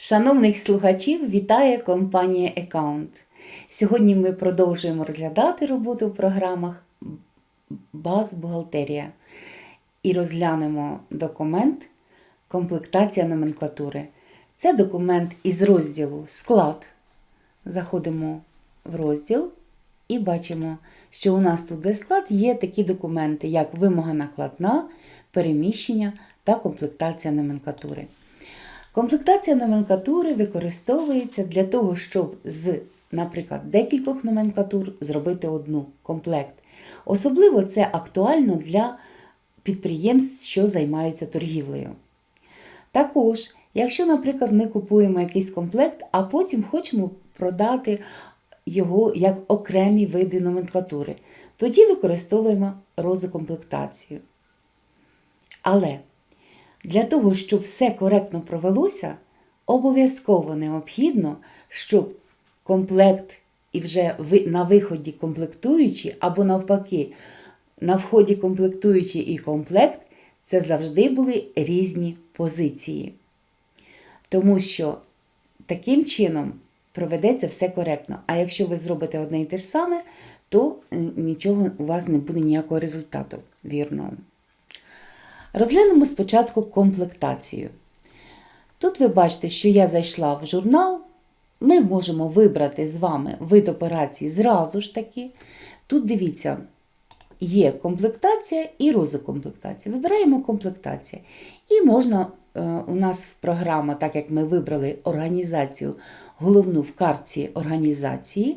Шановних слухачів вітає компанія Account. Сьогодні ми продовжуємо розглядати роботу в програмах Баз Бухгалтерія і розглянемо документ Комплектація номенклатури. Це документ із розділу Склад. Заходимо в розділ і бачимо, що у нас тут де склад є такі документи, як вимога накладна, переміщення та комплектація номенклатури. Комплектація номенклатури використовується для того, щоб з, наприклад, декількох номенклатур зробити одну комплект. Особливо це актуально для підприємств, що займаються торгівлею. Також, якщо, наприклад, ми купуємо якийсь комплект, а потім хочемо продати його як окремі види номенклатури, тоді використовуємо розукомплектацію. Але для того, щоб все коректно провелося, обов'язково необхідно, щоб комплект і вже на виході комплектуючі, або навпаки, на вході комплектуючі і комплект це завжди були різні позиції. Тому що таким чином проведеться все коректно. А якщо ви зробите одне і те ж саме, то нічого у вас не буде ніякого результату вірного. Розглянемо спочатку комплектацію. Тут ви бачите, що я зайшла в журнал. Ми можемо вибрати з вами вид операції зразу ж таки. Тут дивіться, є комплектація і розукомплектація. Вибираємо комплектація. І можна, е, у нас в програма, так як ми вибрали організацію, головну в картці організації.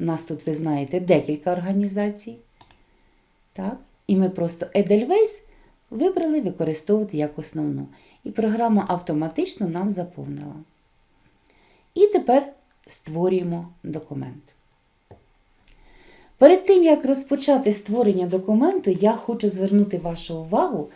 У нас тут, ви знаєте, декілька організацій. Так? І ми просто Edelweiss вибрали використовувати як основну. І програма автоматично нам заповнила. І тепер створюємо документ. Перед тим, як розпочати створення документу, я хочу звернути вашу увагу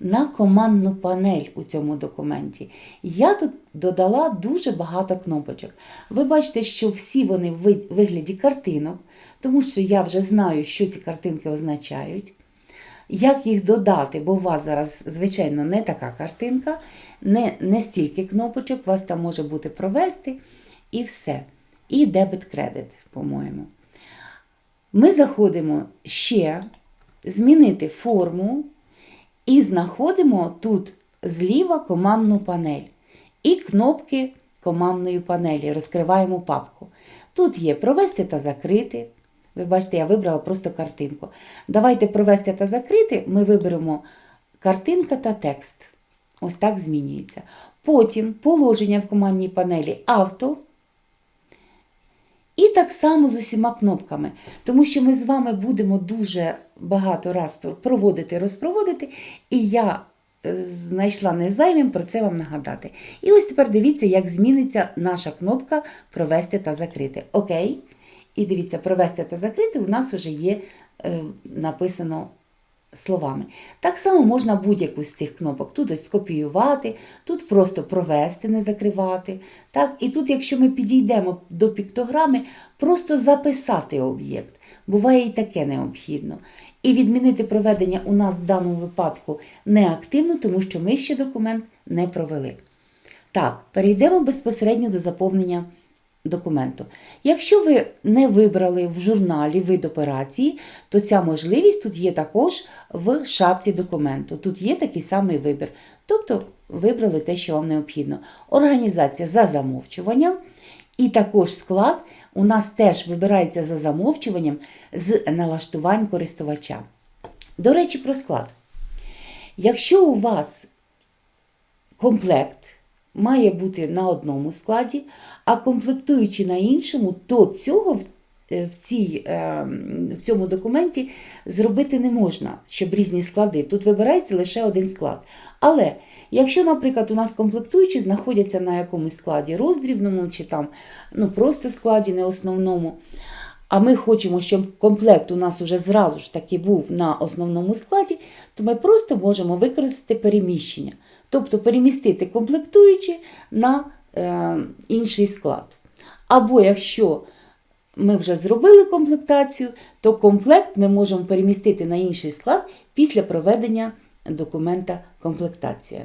на командну панель у цьому документі. Я тут додала дуже багато кнопочок. Ви бачите, що всі вони в вигляді картинок, тому що я вже знаю, що ці картинки означають. Як їх додати, бо у вас зараз, звичайно, не така картинка, не, не стільки кнопочок, у вас там може бути провести і все. І дебет-кредит, по-моєму. Ми заходимо ще змінити форму і знаходимо тут зліва командну панель і кнопки командної панелі. Розкриваємо папку. Тут є провести та закрити. Ви бачите, я вибрала просто картинку. Давайте провести та закрити. Ми виберемо картинка та текст. Ось так змінюється. Потім положення в командній панелі авто. І так само з усіма кнопками, тому що ми з вами будемо дуже багато раз проводити, розпроводити, і я е, знайшла незайвим про це вам нагадати. І ось тепер дивіться, як зміниться наша кнопка Провести та закрити. Окей. І дивіться, провести та закрити у нас вже є е, написано словами. Так само можна будь-яку з цих кнопок. Тут ось скопіювати, тут просто провести, не закривати. Так? І тут, якщо ми підійдемо до піктограми, просто записати об'єкт. Буває і таке необхідно. І відмінити проведення у нас в даному випадку неактивно, тому що ми ще документ не провели. Так, перейдемо безпосередньо до заповнення документу. Якщо ви не вибрали в журналі вид операції, то ця можливість тут є також в шапці документу. Тут є такий самий вибір. Тобто вибрали те, що вам необхідно. Організація за замовчуванням. І також склад у нас теж вибирається за замовчуванням з налаштувань користувача. До речі, про склад. Якщо у вас комплект має бути на одному складі, а комплектуючи на іншому, то цього в, е, цій, е, в цьому документі зробити не можна, щоб різні склади. Тут вибирається лише один склад. Але якщо, наприклад, у нас комплектуючі знаходяться на якомусь складі роздрібному чи там ну, просто складі, не основному. А ми хочемо, щоб комплект у нас уже зразу ж таки був на основному складі, то ми просто можемо використати переміщення. Тобто перемістити комплектуючі на е, інший склад. Або якщо ми вже зробили комплектацію, то комплект ми можемо перемістити на інший склад після проведення документа комплектація.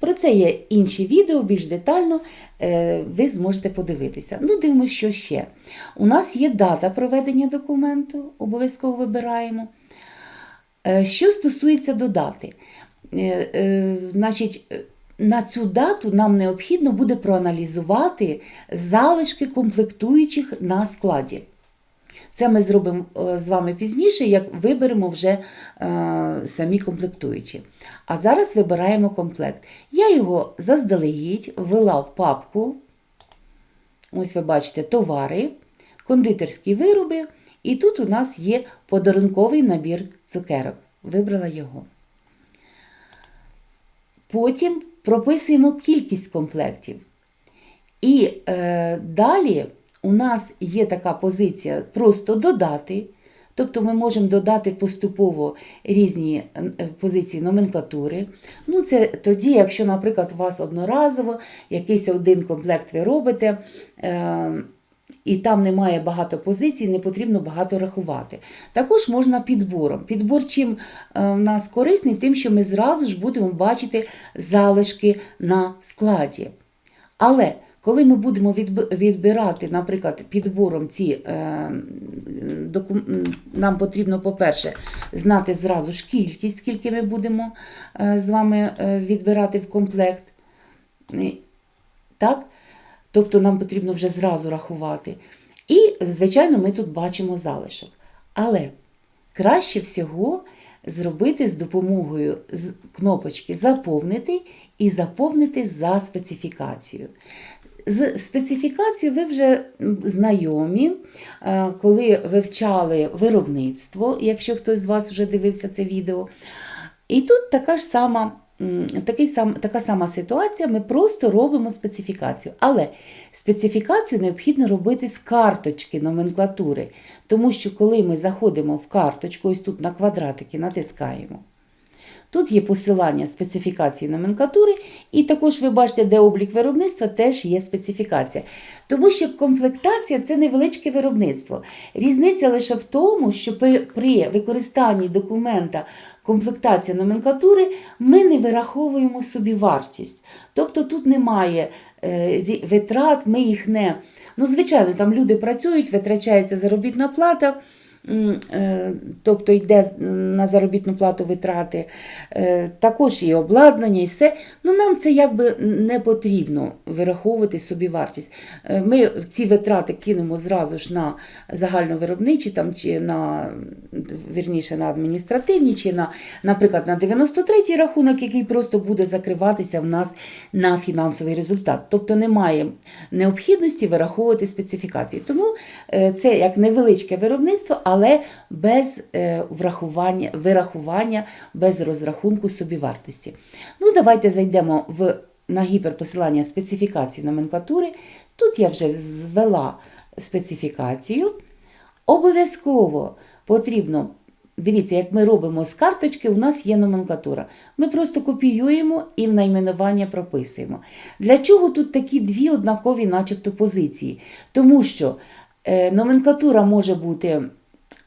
Про це є інші відео, більш детально е, ви зможете подивитися. Ну, дивимося, що ще. У нас є дата проведення документу, обов'язково вибираємо. Е, Що стосується до дати, е, значить, е, на цю дату нам необхідно буде проаналізувати залишки комплектуючих на складі. Це ми зробимо е, з вами пізніше, як виберемо вже е, самі комплектуючі. А зараз вибираємо комплект. Я його заздалегідь ввела в папку. Ось ви бачите товари, кондитерські вироби. І тут у нас є подарунковий набір цукерок. Вибрала його. Потім прописуємо кількість комплектів. І е, далі у нас є така позиція просто додати. Тобто ми можемо додати поступово різні е, позиції номенклатури. Ну, це тоді, якщо, наприклад, у вас одноразово якийсь один комплект ви робите, е, і там немає багато позицій, не потрібно багато рахувати. Також можна підбором. Підбор чим е, в нас корисний, тим, що ми зразу ж будемо бачити залишки на складі. Але коли ми будемо відбирати, наприклад, підбором ці е, нам потрібно, по-перше, знати зразу ж кількість, скільки ми будемо е, з вами відбирати в комплект. Так? Тобто нам потрібно вже зразу рахувати. І, звичайно, ми тут бачимо залишок. Але краще всього зробити з допомогою кнопочки Заповнити і заповнити за специфікацією. З специфікацією ви вже знайомі, е, коли вивчали виробництво, якщо хтось з вас вже дивився це відео. І тут така ж сама, такий сам, така сама ситуація, ми просто робимо специфікацію. Але специфікацію необхідно робити з карточки номенклатури, тому що коли ми заходимо в карточку, ось тут на квадратики натискаємо. Тут є посилання специфікації номенклатури, і також ви бачите, де облік виробництва теж є специфікація. Тому що комплектація це невеличке виробництво. Різниця лише в тому, що при, використанні документа комплектація номенклатури ми не вираховуємо собі вартість. Тобто тут немає е, витрат, ми їх не. Ну, звичайно, там люди працюють, витрачається заробітна плата. Е, Тобто йде на заробітну плату витрати, Е, також і обладнання, і все. Ну, нам це якби не потрібно вираховувати собі вартість. Е, Ми ці витрати кинемо зразу ж на загальновиробничі, там, чи на, вірніше, на адміністративні, чи на, наприклад, на 93-й рахунок, який просто буде закриватися в нас на фінансовий результат. Тобто немає необхідності вираховувати специфікацію. Тому це як невеличке виробництво, але без е, врахування, вирахування, без розрахунку собівартості. Ну, давайте зайдемо в, на гіперпосилання специфікації номенклатури. Тут я вже звела специфікацію. Обов'язково потрібно. Дивіться, як ми робимо з карточки, у нас є номенклатура. Ми просто копіюємо і в найменування прописуємо. Для чого тут такі дві однакові, начебто, позиції? Тому що е, номенклатура може бути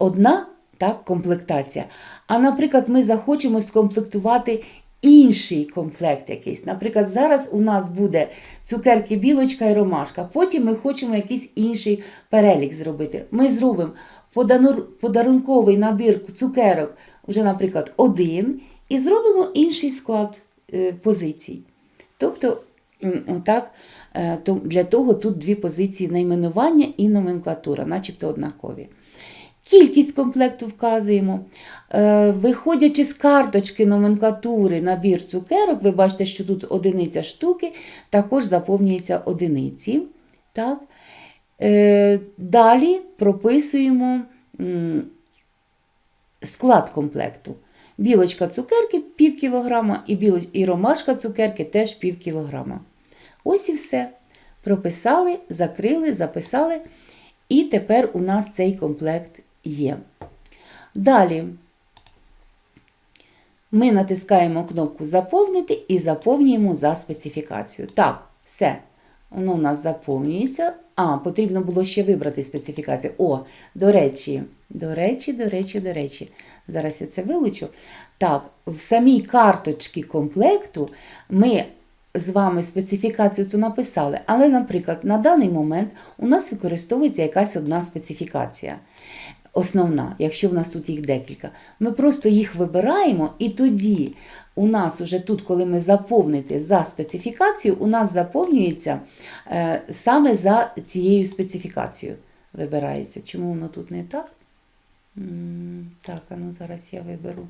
одна, так, комплектація. А, наприклад, ми захочемо скомплектувати інший комплект якийсь. Наприклад, зараз у нас буде цукерки, білочка і ромашка. Потім ми хочемо якийсь інший перелік зробити. Ми зробимо подарунковий набір цукерок, вже, наприклад, один, і зробимо інший склад е, позицій. Тобто, отак, е, для того тут дві позиції найменування і номенклатура, начебто однакові. Кількість комплекту вказуємо. Е, Виходячи з карточки номенклатури набір цукерок, ви бачите, що тут одиниця штуки, також заповнюється одиниці. Так? Е, Далі прописуємо склад комплекту. Білочка цукерки пів кілограма і, біло- і ромашка цукерки теж пів кілограма. Ось і все. Прописали, закрили, записали. І тепер у нас цей комплект є. Далі ми натискаємо кнопку Заповнити і заповнюємо за специфікацію. Так, все. Воно у нас заповнюється. А, потрібно було ще вибрати специфікацію. О, до речі, до речі, до речі, до речі. Зараз я це вилучу. Так, в самій карточці комплекту ми з вами специфікацію, то написали. Але, наприклад, на даний момент у нас використовується якась одна специфікація. Основна, якщо в нас тут їх декілька. Ми просто їх вибираємо, і тоді у нас уже тут, коли ми заповните за специфікацію, у нас заповнюється е, саме за цією специфікацією. Вибирається. Чому воно тут не так? Так, а ну зараз я виберу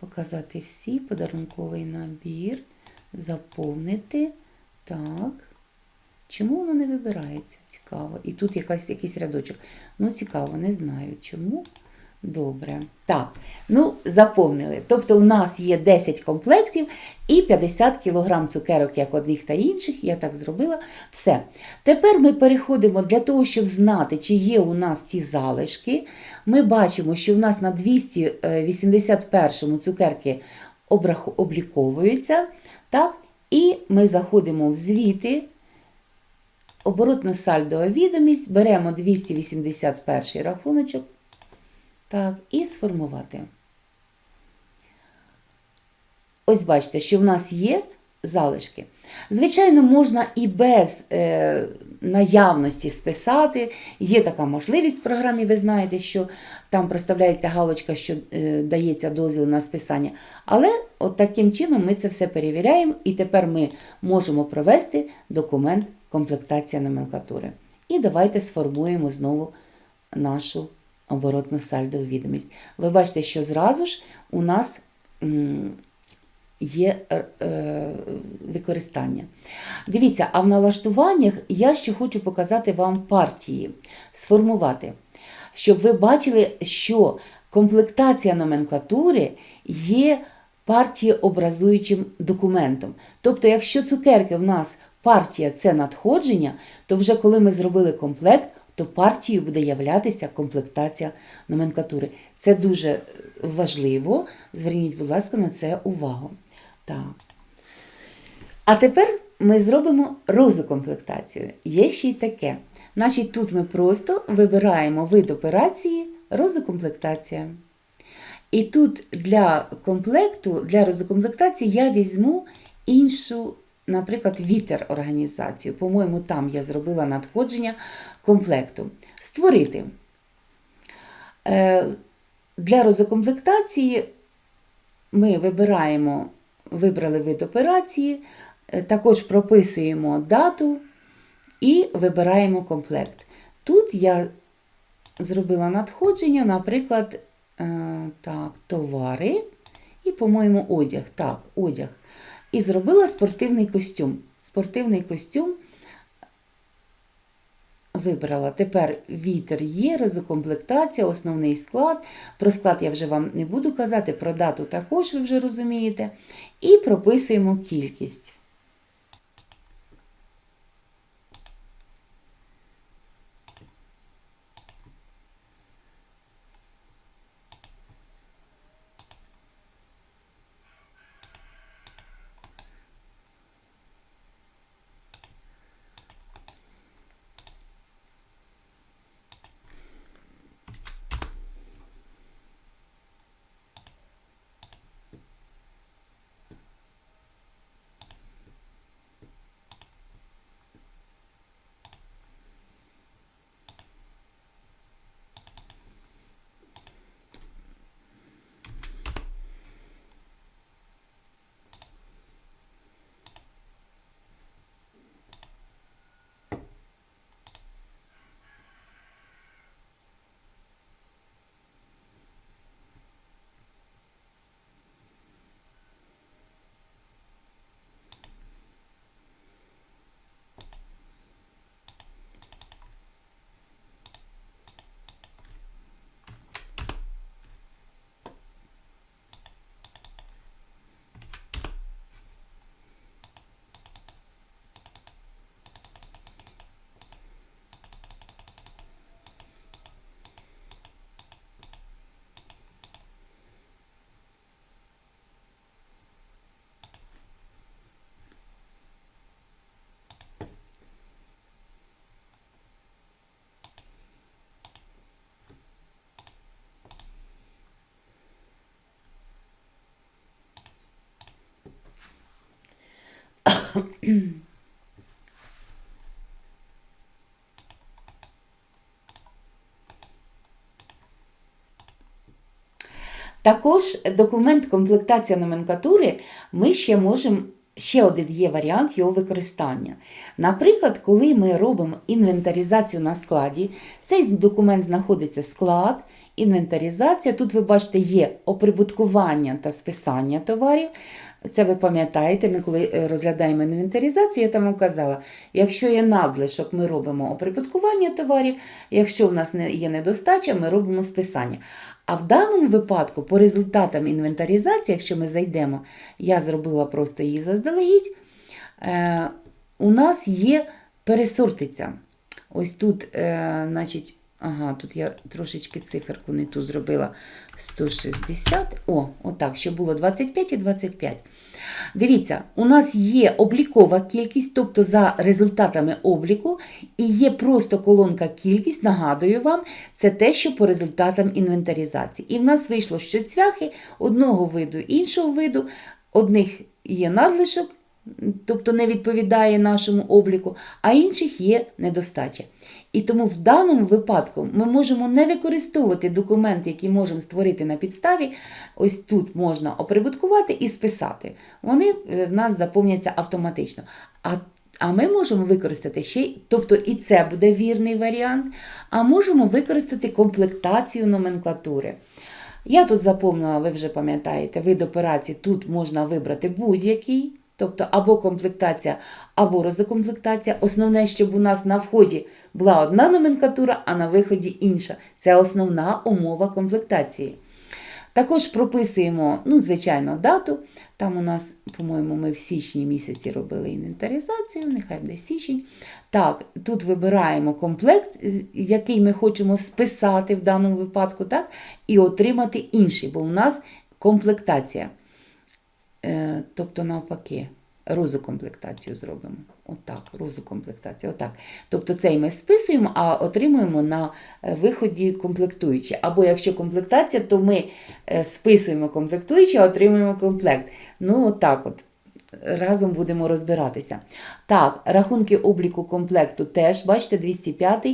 показати всі, подарунковий набір, заповнити. Так. Чому воно не вибирається? Цікаво. І тут якась, якийсь рядочок. Ну, цікаво, не знаю чому. Добре. Так, ну, заповнили. Тобто, у нас є 10 комплектів і 50 кг цукерок, як одних та інших. Я так зробила. Все. Тепер ми переходимо для того, щоб знати, чи є у нас ці залишки. Ми бачимо, що в нас на 281-му цукерки обліковуються. Так? І ми заходимо в звіти. Оборотна сальдова відомість, беремо 281 рахуночок. Так, і сформувати. Ось бачите, що в нас є залишки. Звичайно, можна і без е, наявності списати. Є така можливість в програмі, ви знаєте, що там проставляється галочка, що е, дається дозвіл на списання. Але от таким чином ми це все перевіряємо, і тепер ми можемо провести документ комплектація номенклатури. І давайте сформуємо знову нашу оборотну сальдову відомість. Ви бачите, що зразу ж у нас є е, е, використання. Дивіться, а в налаштуваннях я ще хочу показати вам партії, сформувати, щоб ви бачили, що комплектація номенклатури є партієобразуючим документом. Тобто, якщо цукерки в нас партія це надходження, то вже коли ми зробили комплект, то партією буде являтися комплектація номенклатури. Це дуже важливо. Зверніть, будь ласка, на це увагу. Так. А тепер ми зробимо розукомплектацію. Є ще й таке. Значить, тут ми просто вибираємо вид операції розукомплектація. І тут для комплекту, для розукомплектації я візьму іншу, наприклад, вітер організацію. По-моєму, там я зробила надходження комплекту. Створити. Е, Для розукомплектації ми вибираємо, вибрали вид операції, е, також прописуємо дату і вибираємо комплект. Тут я зробила надходження, наприклад, е, так, товари і, по-моєму, одяг. Так, одяг. І зробила спортивний костюм. Спортивний костюм вибрала. Тепер вітер є, розукомплектація, основний склад. Про склад я вже вам не буду казати, про дату також ви вже розумієте. І прописуємо кількість. Також документ комплектація номенклатури ми ще можемо. Ще один є варіант його використання. Наприклад, коли ми робимо інвентаризацію на складі, цей документ знаходиться склад, інвентаризація. Тут ви бачите, є оприбуткування та списання товарів. Це ви пам'ятаєте, ми коли е, розглядаємо інвентаризацію, я там вам казала, якщо є надлишок, ми робимо оприбуткування товарів, якщо в нас є недостача, ми робимо списання. А в даному випадку, по результатам інвентаризації, якщо ми зайдемо, я зробила просто її заздалегідь, е, у нас є пересортиця. Ось тут, е, значить, ага, тут я трошечки циферку не ту зробила 160. О, отак, щоб було 25 і 25. Дивіться, у нас є облікова кількість, тобто за результатами обліку, і є просто колонка кількість, нагадую вам, це те, що по результатам інвентаризації. І в нас вийшло, що цвяхи одного виду, іншого виду, одних є надлишок, тобто не відповідає нашому обліку, а інших є недостача. І тому в даному випадку ми можемо не використовувати документи, які можемо створити на підставі. Ось тут можна оприбуткувати і списати. Вони е, в нас заповняться автоматично. А а ми можемо використати ще, тобто і це буде вірний варіант, а можемо використати комплектацію номенклатури. Я тут заповнила, ви вже пам'ятаєте, вид операції тут можна вибрати будь-який, тобто або комплектація, або розокомплектація. Основне, щоб у нас на вході була одна номенклатура, а на виході інша. Це основна умова комплектації. Також прописуємо, ну, звичайно, дату. Там у нас, по-моєму, ми в січні місяці робили інвентаризацію, нехай буде січень. Так, тут вибираємо комплект, який ми хочемо списати в даному випадку, так, і отримати інший, бо у нас комплектація. Е, тобто, навпаки, розукомплектацію зробимо. Отак, розукомплектація. Отак. Тобто цей ми списуємо, а отримуємо на е, виході комплектуючі. Або якщо комплектація, то ми е, списуємо комплектуючі, а отримуємо комплект. Ну, отак от. Разом будемо розбиратися. Так, рахунки обліку комплекту теж, бачите, 205.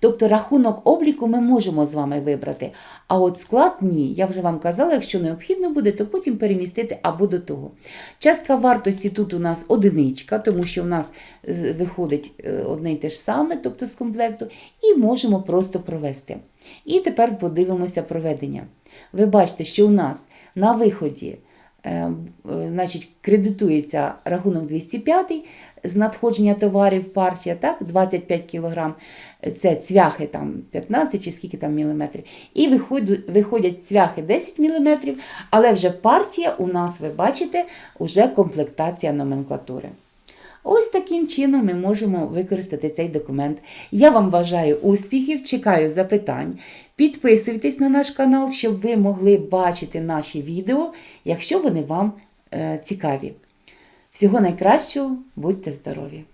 Тобто рахунок обліку ми можемо з вами вибрати. А от склад ні. Я вже вам казала, якщо необхідно буде, то потім перемістити або до того. Частка вартості тут у нас одиничка, тому що в нас виходить е, одне й те ж саме, тобто з комплекту, і можемо просто провести. І тепер подивимося проведення. Ви бачите, що у нас на виході значить, кредитується рахунок 205 з надходження товарів партія, так, 25 кг, це цвяхи там 15 чи скільки там міліметрів, і виходять, виходять цвяхи 10 міліметрів, але вже партія у нас, ви бачите, вже комплектація номенклатури. Ось таким чином ми можемо використати цей документ. Я вам бажаю успіхів, чекаю запитань. Підписуйтесь на наш канал, щоб ви могли бачити наші відео, якщо вони вам е, цікаві. Всього найкращого, будьте здорові!